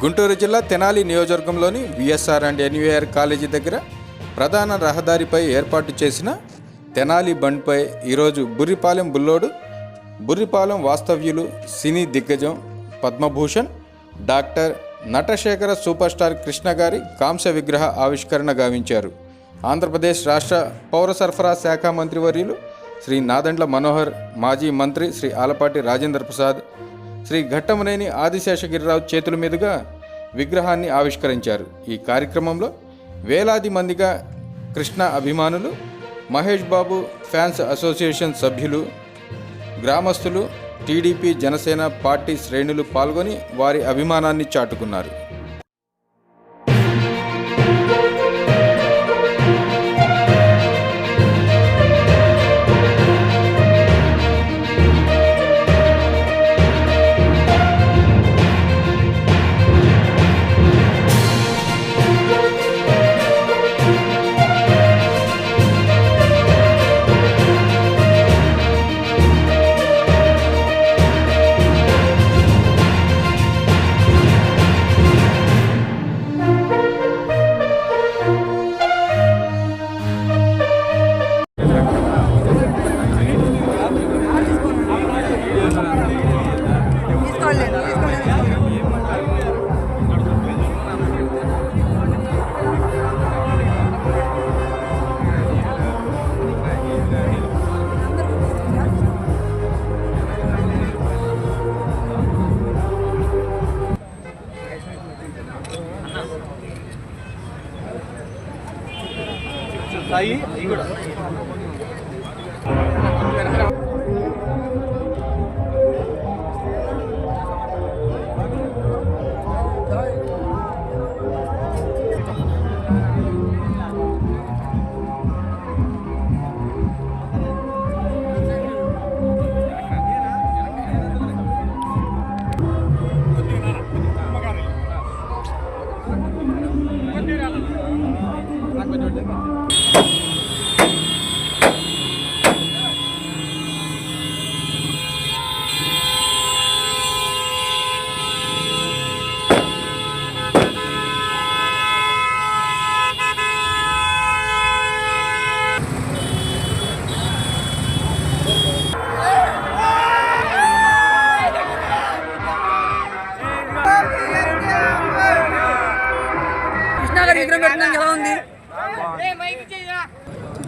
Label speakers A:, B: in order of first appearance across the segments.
A: గుంటూరు జిల్లా తెనాలి నియోజకవర్గంలోని VSR and ఎన్యూఆర్ college దగ్గర ప్రధాన రహదారిపై ఏర్పాటు చేసిన తెనాలి బండ్పై ఈరోజు బుర్రిపాలెం బుల్లోడు బుర్రిపాలెం వాస్తవ్యులు సినీ దిగ్గజం Padma Bhushan doctor Natasekhara super star Krishna గారి కాంస్య విగ్రహ ఆవిష్కరణ గావించారు. ఆంధ్రప్రదేశ్ రాష్ట్ర పౌర సరఫరా శాఖ మంత్రివర్యులు శ్రీ నాదండ్ల మనోహర్ మాజీ మంత్రి శ్రీ ఆలపాటి రాజేంద్ర ప్రసాద్ శ్రీ ఘట్టమనేని ఆదిశేషగిరిరావు చేతుల మీదుగా విగ్రహాన్ని ఆవిష్కరించారు. ఈ కార్యక్రమంలో వేలాది మందిగా కృష్ణ అభిమానులు మహేష్ బాబు ఫ్యాన్స్ అసోసియేషన్ సభ్యులు గ్రామస్తులు టీడీపీ జనసేన పార్టీ శ్రేణులు పాల్గొని వారి అభిమానాన్ని చాటుకున్నారు.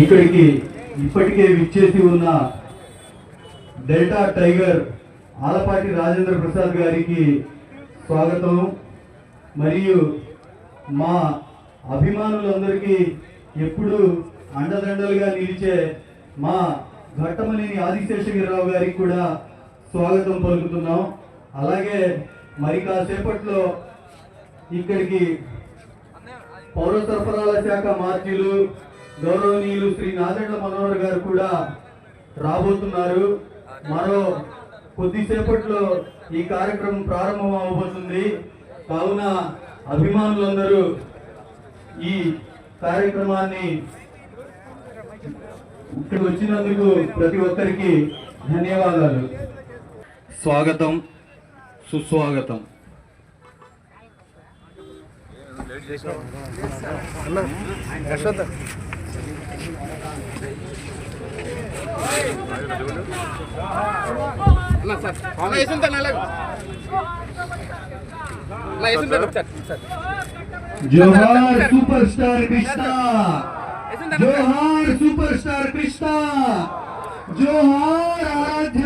B: ఇక్కడికి ఇప్పటికే విచ్చేసి ఉన్న డెల్టా టైగర్ ఆలపాటి రాజేంద్ర ప్రసాద్ గారికి స్వాగతం. మరియు మా అభిమానులందరికీ ఎప్పుడు అండదండలుగా నిలిచే మా ఘట్టమనేని ఆదిశేషగిరిరావు గారికి కూడా స్వాగతం పలుకుతున్నాం. అలాగే మరి కాసేపట్లో ఇక్కడికి పౌర సరఫరాల శాఖ మార్జీలు గౌరవనీయులు శ్రీ నాదెండ్ల మనోహర్ గారు కూడా రాబోతున్నారు. మరో కొద్దిసేపట్లో ఈ కార్యక్రమం ప్రారంభం అవబోతుంది కావున అభిమానులందరూ ఈ కార్యక్రమాన్ని ఇక్కడ వచ్చినందుకు ప్రతి ఒక్కరికి ధన్యవాదాలు. స్వాగతం సుస్వాగతం
C: అన్న సార్
B: జోహార్ సూపర్ స్టార్ కృష్ణ. జోహార్ సూపర్ స్టార్ కృష్ణ. జోహార్ ఆరాధ్య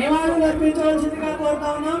D: నివాళులు అర్పించవలసిందిగా కోరుతా ఉన్నాం.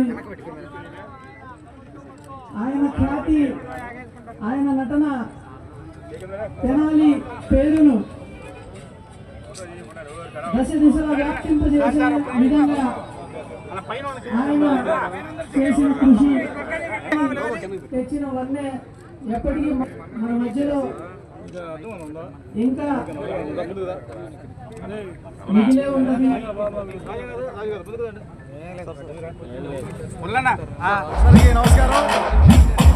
D: చూసింది ఆయన ఖ్యాతి ఆయన నటన తెనాలి పేరును దశ దిశలో వ్యాప్తింపజేసే విధంగా ఆయన చేసిన కృషి తెచ్చిన వన్నే ఎప్పటికీ మన మధ్యలో ఇంకా మిగిలే ఉన్నది
C: నమస్కారం.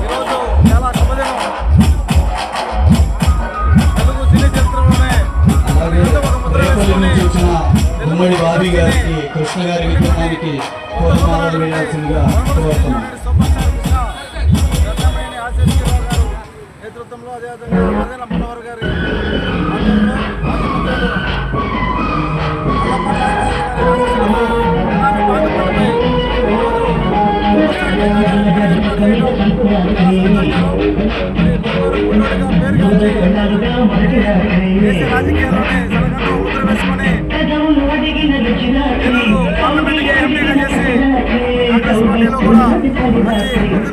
C: ఈరోజు చాలా శుభదినం. తెలుగు చరిత్రలోనే
B: ఉమ్మడి బాబీ గారికి కృష్ణ గారి విగ్రహానికి పూలమాలలు వేయాల్సిందిగా కోరుతున్నాం.
C: నేతృత్వంలో అదేవిధంగా మనోహర్ గారి మహేష్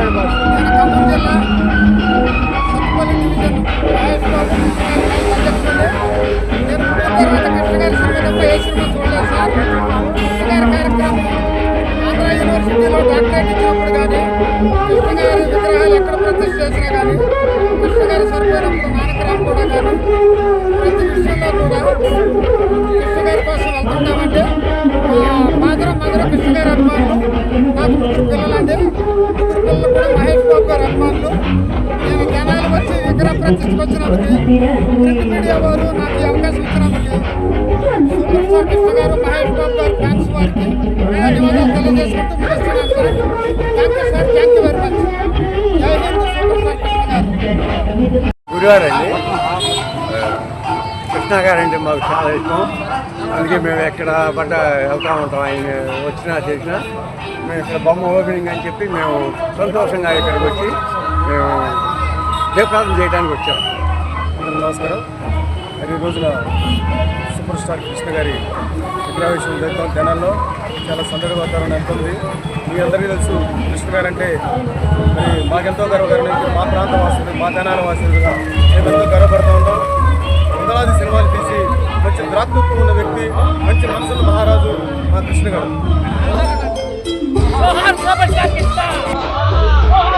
C: బాబు యూనివర్సిటీలో కానీ కృష్ణగారి విగ్రహాలు ఎక్కడ ప్రతిష్ట చేసినా కానీ కృష్ణగారి సరిపోయినప్పుడు నానకరామ్ కూడా కానీ ప్రతి విషయంలో కూడా కృష్ణగారి కోసం వెళ్తుంటామండి మాధురం మధుర కృష్ణగారి అభిమానులు నాకు పిల్లలు అంటే పిల్లలు కూడా మహేష్ బాబు గారు అభిమానులు. వచ్చి విగ్రహ చర్చకొచ్చినందుకు ప్రింట్ మీడియా వారు నాకు ఈ అవకాశం ఇచ్చినందుకు సూపర్ స్టార్ కృష్ణ గారు మహేష్ బాబు గారు ఫ్యాన్స్ వారికి ధన్యవాదాలు తెలియజేసుకుంటూ ముగిస్తున్నాను. Sir thank you sir thank you very much. జై హింద్ సూపర్ స్టార్ కృష్ణ గారు.
E: గురువారు అండి కృష్ణ గారంటే మాకు చాలా ఇష్టం. అందుకే మేము ఎక్కడ పడ్డ వెళ్తా ఉంటాం ఆయన వచ్చినా చేసినా. మేము ఇక్కడ బొమ్మ ఓపెనింగ్ అని చెప్పి మేము సంతోషంగా ఇక్కడికి వచ్చి మేము దీపారాధన చేయడానికి వచ్చాం.
F: అందరికీ నమస్కారం. మరి ఈ రోజున సూపర్ స్టార్ కృష్ణ గారి విగ్రహావిషయం జరుగుతాం జనాల్లో చాలా సందడి వాతావరణం నెలకొంది మీ అందరికీ తెలుసు కృష్ణ గారు అంటే మరి మాకెంతో గర్వకారణం. మా ప్రాంత వాసులు మా తెనాల వాసులుగా మేమెంతో గర్వపడుతూ ఉంటాం వందలాది సినిమాలు తీసి మంచి ద్రాత్మత్వం ఉన్న వ్యక్తి మంచి మనసుల మహారాజు మా కృష్ణ గారు.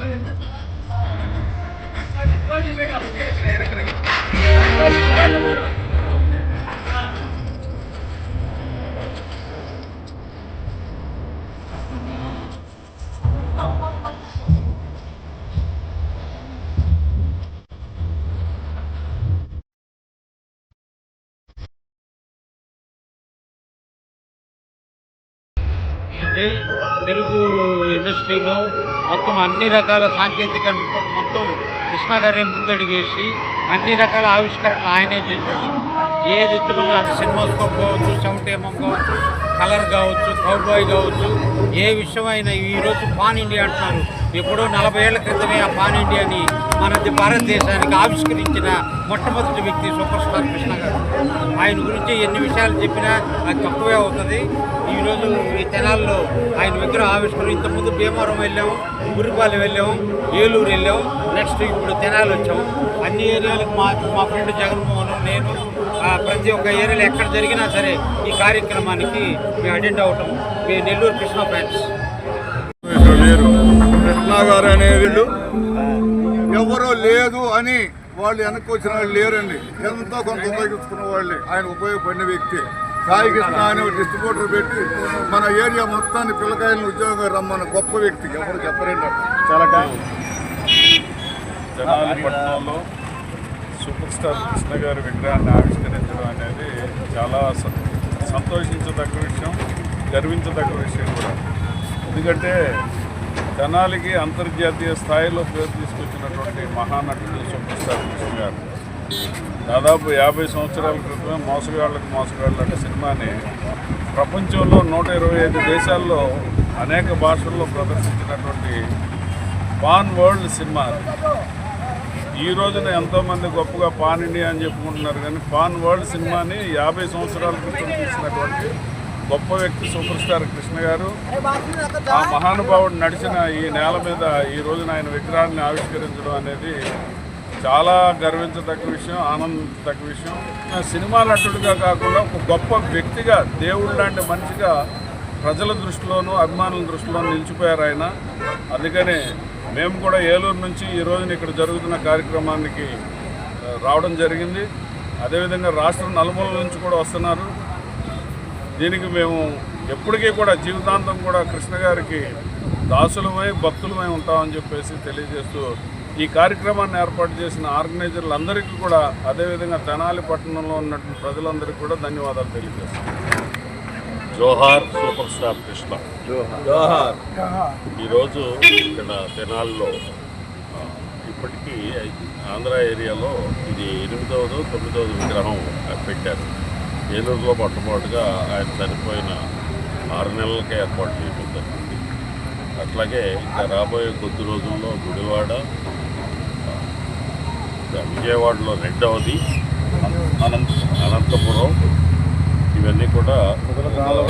G: అంటే అన్ని రకాల సాంకేతిక మొత్తం కృష్ణ గారే ముందడుగేసి అన్ని రకాల ఆవిష్కరణ ఆయనే చేశారు ఏ రీతిలో అది సినిమాస్కోప్ కావచ్చు చెమటేమం కావచ్చు కలర్ కావచ్చు కౌబాయ్ కావచ్చు ఏ విషయమైనా ఈరోజు పాన్ ఇండియా అంటున్నారు. ఎప్పుడో నలభై ఏళ్ళ క్రితమే ఆ పాన్ ఇండియాని మన భారతదేశానికి ఆవిష్కరించిన మొట్టమొదటి వ్యక్తి సూపర్ స్టార్ కృష్ణ గారు. ఆయన గురించి ఎన్ని విషయాలు చెప్పినా అది తక్కువే అవుతుంది. ఈరోజు ఈ తెనాల్లో ఆయన విగ్రహం ఆవిష్కరణ ఇంతకుముందు భీమవరం వెళ్ళాము. గురిపాలెం వెళ్ళాము ఏలూరు వెళ్ళాము నెక్స్ట్ ఇప్పుడు తెనాలి వచ్చాము అన్ని ఏరియాలకు మా మా ఫ్రెండ్ జగన్మోహన్ నేను ప్రతి ఒక్క ఏరియాలో ఎక్కడ జరిగినా సరే ఈ కార్యక్రమానికి మేము అటెండ్ అవటం మీ నెల్లూరు కృష్ణ ఫ్రెండ్స్.
F: లేరు కృష్ణ గారు అనేది ఎవరో లేదు అని వాళ్ళు వెనక్కి వచ్చిన వాళ్ళు లేరండి. ఎంతో కొంత ఉపయోగించుకున్న వాళ్ళే. ఆయన ఉపయోగపడిన వ్యక్తి. సాయి కృష్ణ అనే డిస్ట్రిబ్యూటర్ పెట్టి మన ఏరియా మొత్తాన్ని పిల్లకాయలను ఉద్యోగం రమ్మన్న గొప్ప వ్యక్తి. ఎవరు చెప్పరండి చాలా
H: జనాలి పట్టణంలో సూపర్ స్టార్ కృష్ణ గారి విగ్రహాన్ని ఆవిష్కరించడం అనేది చాలా స- సంతోషించదగ్గ విషయం గర్వించదగ్గ విషయం కూడా. ఎందుకంటే జనాలకి అంతర్జాతీయ స్థాయిలో పేరు తీసుకొచ్చినటువంటి మహానటుడు సూపర్ స్టార్ కృష్ణ గారు. దాదాపు యాభై సంవత్సరాల క్రితమే మోసగాళ్ళకి మోసగాళ్ళు అనే సినిమాని ప్రపంచంలో నూట ఇరవై ఐదు దేశాల్లో అనేక భాషల్లో ప్రదర్శించినటువంటి పాన్ వరల్డ్ సినిమా ఈ రోజున ఎంతోమంది గొప్పగా పాన్ ఇండియా అని చెప్పుకుంటున్నారు కానీ పాన్ వరల్డ్ సినిమాని యాభై సంవత్సరాల క్రితం తీసినటువంటి గొప్ప వ్యక్తి సూపర్ స్టార్ కృష్ణ గారు ఆ మహానుభావుడు నడిచిన ఈ నేల మీద ఈ రోజున ఆయన విగ్రహాన్ని ఆవిష్కరించడం అనేది చాలా గర్వించదగ్గ విషయం ఆనందించదగ్గ విషయం. సినిమా నటుడిగా కాకుండా ఒక గొప్ప వ్యక్తిగా దేవుడు లాంటి మనిషిగా ప్రజల దృష్టిలోనూ అభిమానుల దృష్టిలోనూ నిలిచిపోయారు ఆయన. అందుకనే మేము కూడా ఏలూరు నుంచి ఈ రోజున ఇక్కడ జరుగుతున్న కార్యక్రమానికి రావడం జరిగింది. అదేవిధంగా రాష్ట్రం నలుమూలల నుంచి కూడా వస్తున్నారు. దీనికి మేము ఎప్పటికీ కూడా జీవితాంతం కూడా కృష్ణ గారికి దాసులమై భక్తులమై ఉంటామని చెప్పేసి తెలియజేస్తూ ఈ కార్యక్రమాన్ని ఏర్పాటు చేసిన ఆర్గనైజర్లందరికీ కూడా అదేవిధంగా తెనాలి పట్టణంలో ఉన్నటువంటి ప్రజలందరికీ కూడా ధన్యవాదాలు తెలియజేస్తాం
I: జోహార్ సూపర్ స్టార్ కృష్ణ. జోహార్. ఈరోజు ఇక్కడ తెనాల్లో ఇప్పటికీ ఆంధ్ర ఏరియాలో ఇది ఎనిమిదవదో తొమ్మిదవది విగ్రహం పెట్టారు. ఏలూరులో మొట్టమొదటిగా ఆయన చనిపోయిన ఆరు నెలలకే ఏర్పాటు చేయడం జరిగింది. అట్లాగే ఇంకా రాబోయే కొద్ది రోజుల్లో గుడివాడ విజయవాడలో రెండవది అనంత అనంతపురం. ఇవన్నీ కూడా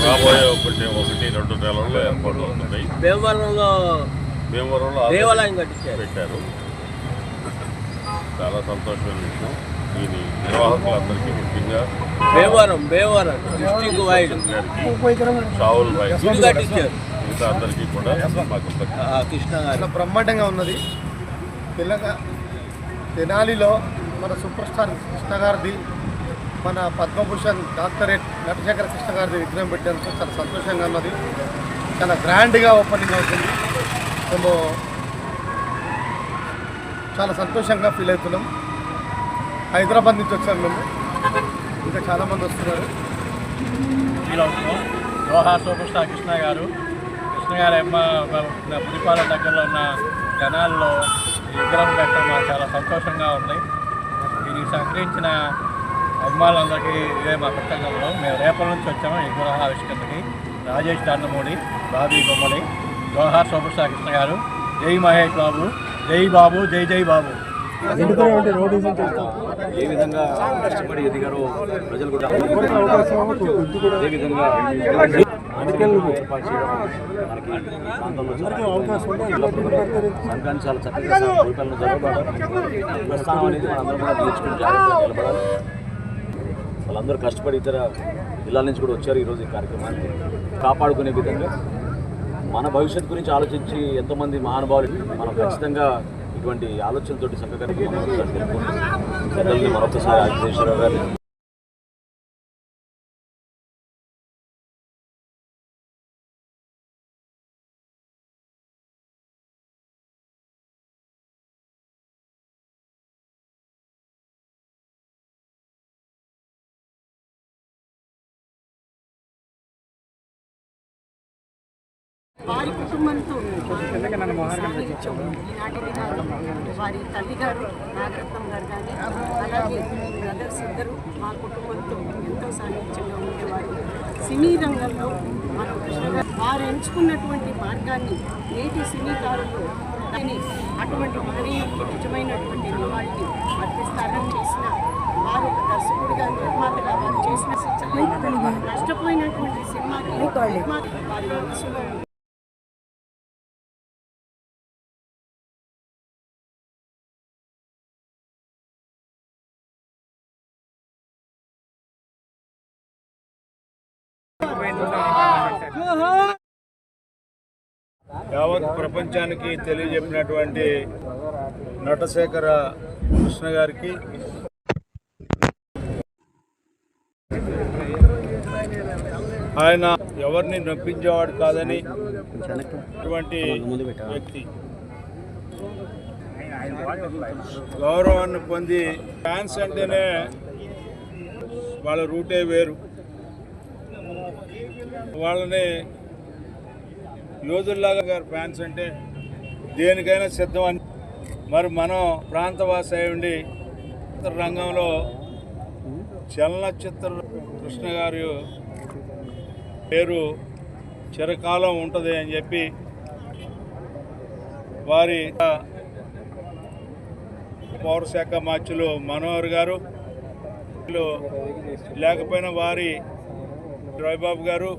I: రాబోయే ఒకటి ఒకటి రెండు నెలల్లో ఏర్పాటు అవుతున్నాయి.
J: భీమవరంలో
I: భీమవరంలో
J: దేవాలయం కట్టించారు.
I: పెట్టారు. చాలా సంతోషమైన విషయం. దీని నిర్వాహకులందరికీ ముఖ్యంగా
E: భీమవరం భీమవరం డిస్ట్రిక్ట్ వైడ్.
I: గారికి షావుల్ భాయ్ మిగతా అందరికీ కూడా.
E: కృష్ణ
K: బ్రహ్మాండంగా ఉన్నది. తెలంగాణ తెనాలిలో మన సూపర్ స్టార్ కృష్ణ గారిది మన పద్మభూషణ్ డాక్టరేట్ నటశేఖర కృష్ణ గారిది విగ్రహం పెట్టేందుకు చాలా సంతోషంగా ఉన్నది. చాలా గ్రాండ్గా ఓపెనింగ్ అవుతుంది. మేము చాలా సంతోషంగా ఫీల్ అవుతున్నాం. హైదరాబాద్ నుంచి వచ్చాం మేము. ఇంకా చాలామంది వస్తున్నారు.
F: లోహా సూపర్ స్టార్ కృష్ణ గారు. కృష్ణ గారు ఎమ్మ పులిపాల దగ్గరలో ఉన్న జనాల్లో విగ్రహం పెట్టడం మాకు చాలా సంతోషంగా ఉంది. దీనికి సహకరించిన అభిమానులందరికీ ఇదే మా కృతజ్ఞతలు. మేము రేపటి నుంచి వచ్చాము ఈ విగ్రహ ఆవిష్కరణకి. రాజేష్ దండమూడి బాబీ బొమ్మడి జోహార్ స్టార్ కృష్ణ గారు. జై మహేష్ బాబు జై బాబు జై జై బాబు.
E: ఏ విధంగా కష్టపడి ఎదిగారో ప్రజలు కూడా అదే విధంగా చాలా చక్కగా పరిపాలన జరగబడాలి ప్రస్థానం అనేది మనందరం కూడా నేర్చుకుని జాగ్రత్తగా నిలబడాలి. వాళ్ళందరూ కష్టపడి ఇతర జిల్లాల నుంచి కూడా వచ్చారు ఈరోజు ఈ కార్యక్రమానికి. కాపాడుకునే విధంగా మన భవిష్యత్తు గురించి ఆలోచించి ఎంతోమంది మహానుభావులు మనం ఖచ్చితంగా ఇటువంటి తెలుపుకుంటూ పెద్దల్ని మరొకసారి ఆదిశేశ్వరరావు గారిని
G: వారి కుటుంబంతో సాగించాం. ఈనాటి దినాల్లో వారి తల్లి గారు నాగరత్నం గారు కానీ అలాగే బ్రదర్స్ ఇద్దరు మా కుటుంబంతో ఎంతో సాహిత్యంగా ఉండేవారు సినీ రంగంలో వారు ఎంచుకున్నటువంటి మార్గాన్ని నేటి సినీకారులు దాన్ని అటువంటి మహనీయులకు నిజమైనటువంటి నివాళిని అర్పిస్తారని చేసిన వారు ఒక దర్శకుడిగా నిర్మాతగా వారు చేసిన నష్టపోయినటువంటి సినిమాకి వారి మనసులో
L: యావత్ ప్రపంచానికి తెలియజెప్పినటువంటి నటశేఖర కృష్ణ గారికి ఆయన ఎవరిని నొప్పించేవాడు కాదని ఇటువంటి వ్యక్తి గౌరవాన్ని పొంది ఫ్యాన్స్ అంటేనే వాళ్ళ రూటే వేరు. వాళ్ళని యోధుల్లాగా గారు ఫ్యాన్స్ అంటే దేనికైనా సిద్ధం అని. మరి మనం ప్రాంతవాసి అయి ఉండి రంగంలో చలనచిత్ర కృష్ణ గారి పేరు చిరకాలం ఉంటుంది అని చెప్పి వారి పౌరశాఖ మార్చులు మనోహర్ గారు. లేకపోయినా వారి రాయ్బాబు గారు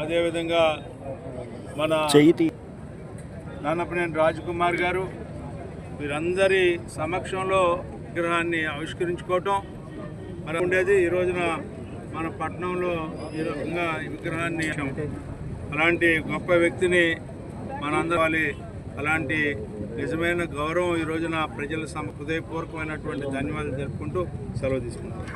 L: అదేవిధంగా మన నాన్నపనేని రాజకుమార్ గారు వీరందరి సమక్షంలో విగ్రహాన్ని ఆవిష్కరించుకోవటం మరి ఉండేది. ఈ రోజున మన పట్టణంలో ఈ రకంగా విగ్రహాన్ని అలాంటి గొప్ప వ్యక్తిని మనందరం వాళ్ళి అలాంటి నిజమైన గౌరవం ఈ రోజున ప్రజల సమ హృదయపూర్వకమైనటువంటి ధన్యవాదాలు తెలుపుకుంటూ సెలవు తీసుకుంటాం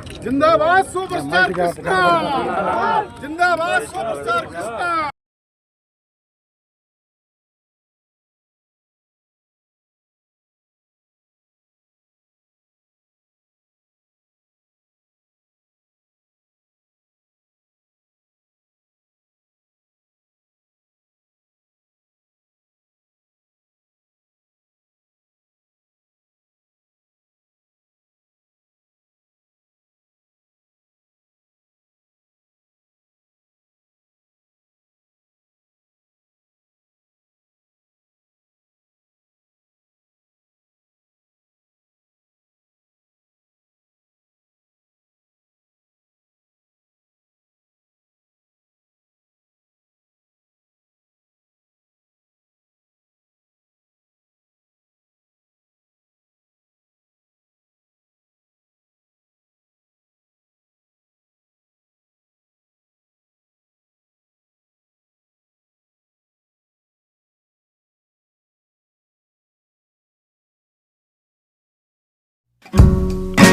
K: Música